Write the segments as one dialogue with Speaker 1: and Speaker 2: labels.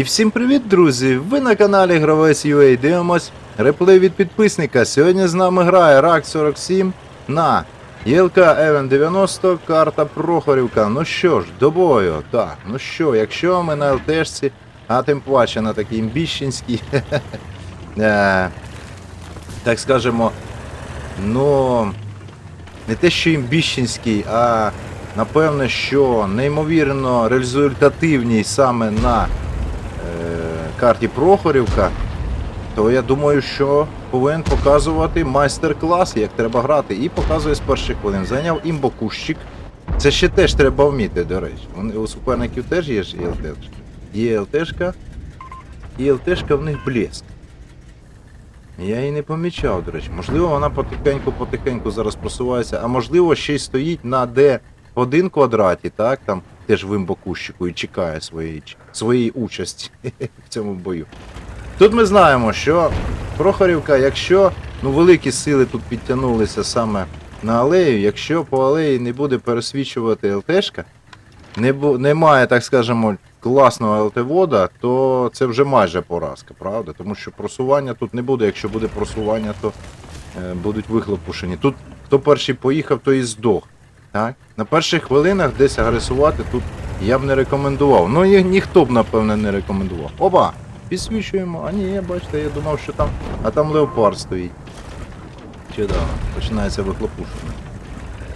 Speaker 1: І всім привіт, друзі! Ви на каналі Гравець UA дивимось реплей від підписника. Сьогодні з нами грає РАК 47 на ЄЛК Евен 90, карта Прохорівка. Ну що ж, до бою. Так, ну що, якщо ми на ЛТшці, а тим паче на такій імбіщенській, е, так скажемо, ну, не те, що імбіщенський, а напевне, що неймовірно результативній саме на карті Прохорівка, то я думаю, що повинен показувати майстер-клас, як треба грати. І показує з перших хвилин. Зайняв імбокущик. Це ще теж треба вміти, до речі. Вони, у суперників теж є ж ЛТшка. Є ЛТшка, і ЛТшка в них блеск. Я її не помічав, до речі. Можливо, вона потихеньку-потихеньку зараз просувається, а можливо, ще й стоїть на Д1 квадраті, так, там теж в імбокущику і чекає своєї, своєї участі в цьому бою. Тут ми знаємо, що Прохорівка, якщо ну, великі сили тут підтягнулися саме на алею, якщо по алеї не буде пересвічувати ЛТшка, не бу- немає, так скажемо, класного ЛТ-вода, то це вже майже поразка, правда? Тому що просування тут не буде. Якщо буде просування, то е, будуть вихлопушені. Тут хто перший поїхав, той і здох. Так? На перших хвилинах десь агресувати тут я б не рекомендував. Ну і ніхто б, напевне, не рекомендував. Опа! Підсвічуємо. А ні, бачите, я думав, що там. А там леопард стоїть. Чудово. Починається вихлопушення.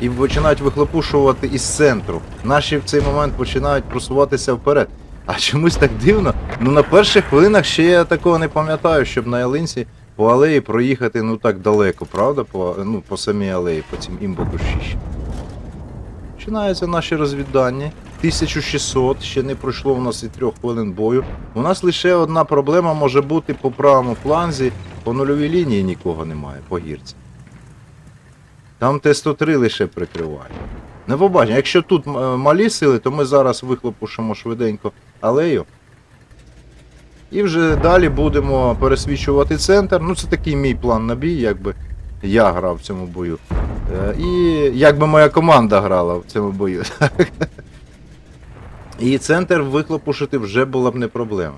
Speaker 1: І починають вихлопушувати із центру. Наші в цей момент починають просуватися вперед. А чомусь так дивно. Ну на перших хвилинах ще я такого не пам'ятаю, щоб на ялинці по алеї проїхати ну так далеко, правда? По, ну, по самій алеї, по цим імбокущищам. Починаються наші розвідання. 1600, ще не пройшло в нас і трьох хвилин бою. У нас лише одна проблема може бути по правому фланзі, по нульовій лінії нікого немає, по гірці. Там Т-103 лише прикриває. Не побачимо. Якщо тут е, малі сили, то ми зараз вихлопушимо швиденько алею. І вже далі будемо пересвічувати центр. Ну, це такий мій план на бій, якби я грав в цьому бою. Е, І якби моя команда грала в цьому бою. І центр вихлопушити вже була б не проблема.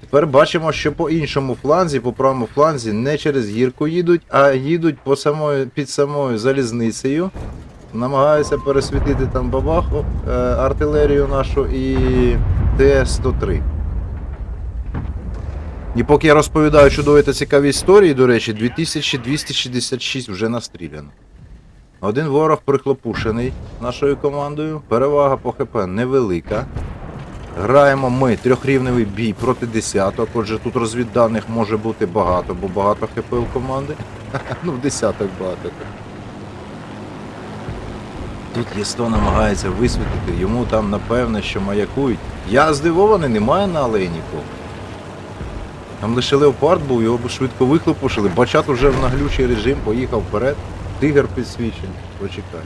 Speaker 1: Тепер бачимо, що по іншому фланзі, по правому фланзі, не через гірку їдуть, а їдуть по самою, під самою залізницею. Намагаються пересвітити там бабаху, е, артилерію нашу і Т-103. І поки я розповідаю чудові та цікаві історії, до речі, 2266 вже настріляно. Один ворог прихлопушений нашою командою. Перевага по ХП невелика. Граємо ми трьохрівневий бій проти десяток. Отже, тут розвідданих може бути багато, бо багато ХП у команди. ну, в десяток багато. Тут Є100 намагається висвітлити, йому там напевне, що маякують. Я здивований, немає на алеї нікого. Там лише леопард був, його швидко вихлопушили. Бачат уже в наглючий режим поїхав вперед. Тигр підсвічений. Почекай.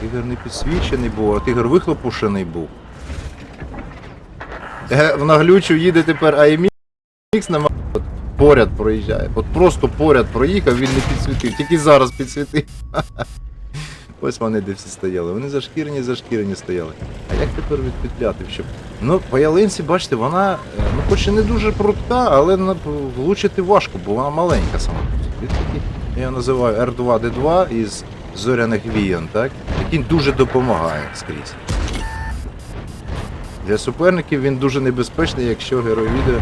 Speaker 1: Тигр не підсвічений був, а тигр вихлопушений був. Е, в наглючу їде тепер AMX на ма- от поряд проїжджає. От просто поряд проїхав, він не підсвітив, тільки зараз підсвітив. Ось вони де всі стояли. Вони зашкірені, зашкірені стояли. А як тепер відпетляти? Щоб... Ну, по ялинці, бачите, вона, е, ну хоч і не дуже прудка, але влучити важко, бо вона маленька сама. Він я його називаю R2D2 із зоряних віян, так? Який дуже допомагає скрізь. Для суперників він дуже небезпечний, якщо герой відео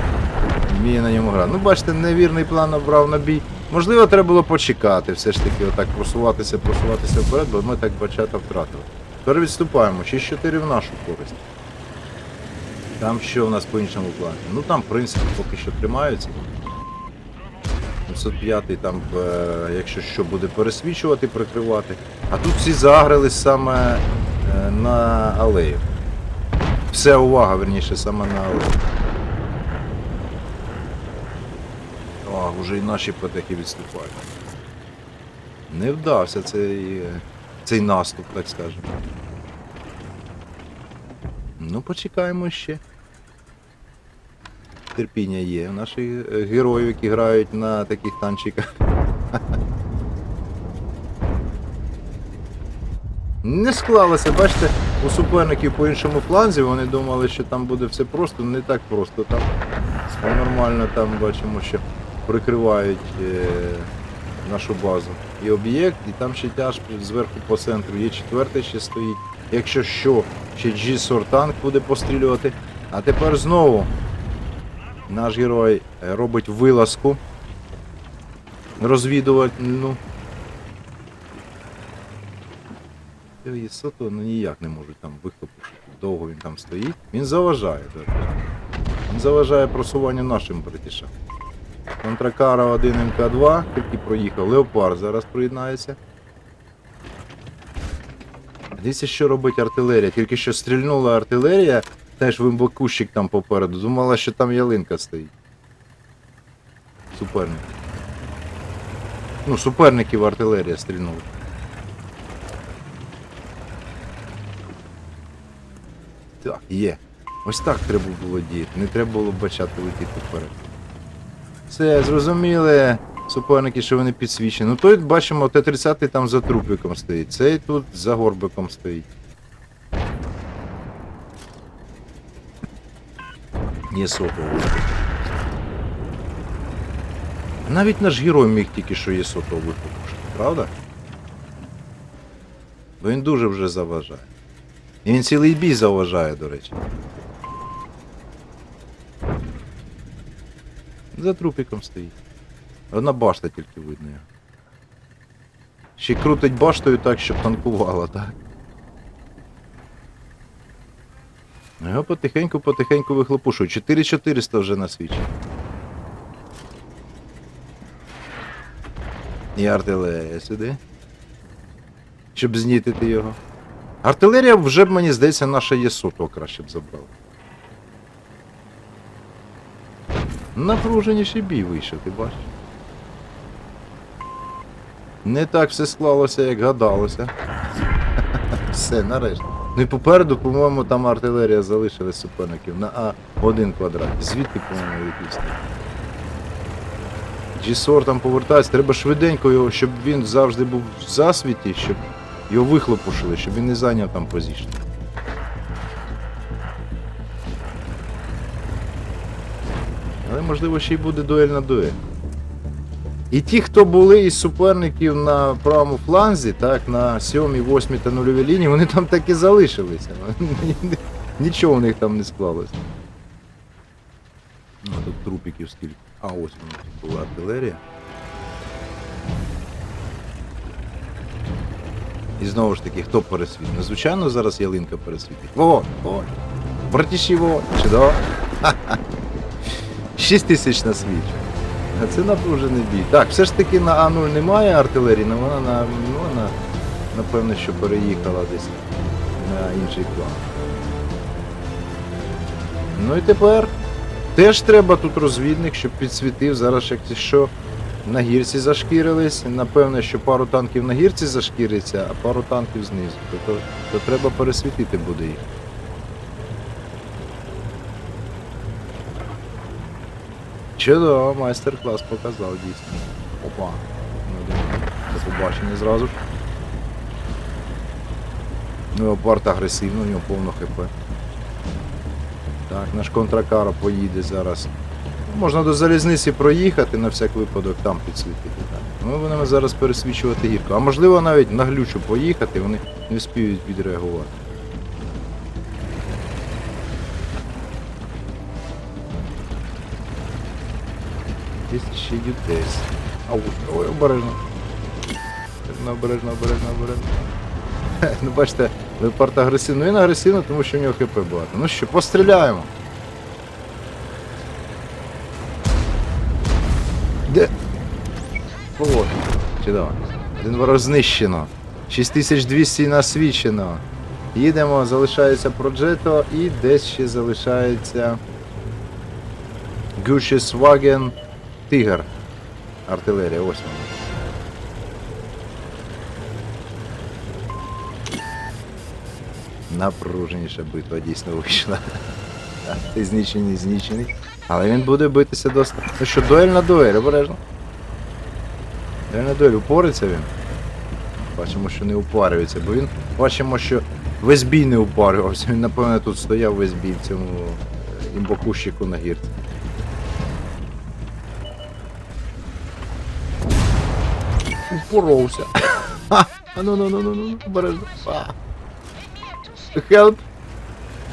Speaker 1: вміє на ньому грати. Ну, бачите, невірний план обрав на бій. Можливо, треба було почекати, все ж таки, отак просуватися, просуватися вперед, бо ми так бачата втратили. Тепер відступаємо. 6-4 в нашу користь. Там що в нас по іншому плані? Ну там, в принципі, поки що тримаються. 705 там, е, якщо що, буде пересвічувати, прикривати. А тут всі загрались саме е, на алею. Вся увага, верніше, саме на алею. О, вже і наші потехи відступають. Не вдався цей, е, цей наступ, так скажемо. Ну, почекаємо ще. Терпіння є у наших е, героїв, які грають на таких танчиках. Не склалося, бачите, у суперників по іншому фланзі, вони думали, що там буде все просто, не так просто. Там нормально там бачимо, що прикривають е, нашу базу. І об'єкт, і там ще тяж зверху по центру. Є четвертий ще стоїть. Якщо що, ще G-Sor танк буде пострілювати. А тепер знову наш герой робить вилазку розвідувальну. І Сото ну, ніяк не можуть там вихлопушити. Довго він там стоїть. Він заважає, до. Він заважає просуванню нашим братішам. Контракара 1 МК2, тільки проїхав. Леопард зараз приєднається. Дивіться, що робить артилерія. Тільки що стрільнула артилерія, теж вимбокущик там попереду. Думала, що там ялинка стоїть. Суперник. Ну, суперників артилерія стрільнула. Так, є. Ось так треба було діяти. Не треба було бачати летіти вперед. Все, зрозуміли. Суперники, що вони підсвічені. Ну той бачимо, Т-30 там за трупиком стоїть. Цей тут за горбиком стоїть. Є сотовий. Навіть наш герой міг тільки що є сотовий випушити, правда? Бо він дуже вже заважає. І він цілий бій заважає, до речі. За трупиком стоїть. Одна башта тільки видно. Ще крутить баштою так, щоб танкувала, так? Його потихеньку-потихеньку вихлопушують. 4400 вже насвічено. І артилерія сюди. Щоб знітити його. Артилерія вже б, мені здається, наша ЄСОТО краще б забрала. Напруженіший бій вийшов, ти бачиш? Не так все склалося, як гадалося. Все, нарешті. Ну і попереду, по-моєму, там артилерія залишилась суперників на А1 квадрат. Звідки, по-моєму, відповісти. G-Sor там повертається, треба швиденько його, щоб він завжди був в засвіті, щоб його вихлопушили, щоб він не зайняв там позицію. Але можливо ще й буде дуель на дуель. І ті, хто були із суперників на правому фланзі, так, на 7, 8 та 0 лінії, вони там так і залишилися. Нічого в них там не склалося. Ну, тут трупиків скільки. А ось воно тут була артилерія. І знову ж таки, хто пересвітить? Ну, звичайно, зараз ялинка пересвітить. Вогонь, вогонь. Братіші вогонь. Чудово. 6 тисяч на світ. Це напружений бій. Так, все ж таки на А0 немає артилерії, але вона на, ну, вона, напевно, що переїхала десь на інший план. Ну і тепер теж треба тут розвідник, щоб підсвітив. Зараз як що на гірці зашкірились. Напевно, що пару танків на гірці зашкіриться, а пару танків знизу. То, то, то треба пересвітити буде їх. Чудово, майстер-клас показав дійсно. Опа. Ну, До побачення зразу ж. Ну, Леопард агресивно, у нього повно хп. Так, наш контракара поїде зараз. Можна до залізниці проїхати на всяк випадок там підсвітити. Ми будемо зараз пересвічувати гірку. А можливо навіть на глючу поїхати, вони не вспіють відреагувати. Ще ЮТС. Ау, ой, обережно. Обережно, обережно, обережно, обережно. Ну бачите, леопард агресивно. Він агресивно, тому що в нього хп багато. Ну що, постріляємо. Де? От. Чудово. Один ворог знищено. 6200 насвічено. Їдемо, залишається Проджето і десь ще залишається Гушесваген Тигр. Артилерія, ось вона. Напруженіша битва дійсно вийшла. Ти знічений, знічений. Але він буде битися досить. Ну що, дуель на дуель, обережно. Дуель на дуель, упориться він. Бачимо, що не упарюється, бо він бачимо, що весь бій не упарювався. Він, напевно, тут стояв весь бій в цьому е, імбокущику на гірці. Упоровся. А ну ну ну ну ну обережно. А. Help.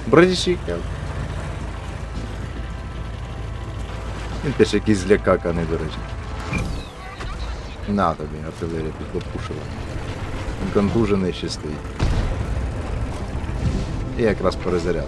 Speaker 1: Братіші, help. Він теж якийсь злякаканий, до речі. На тобі, артилерія підлопушила. Він контужений ще стоїть. І якраз перезаряд.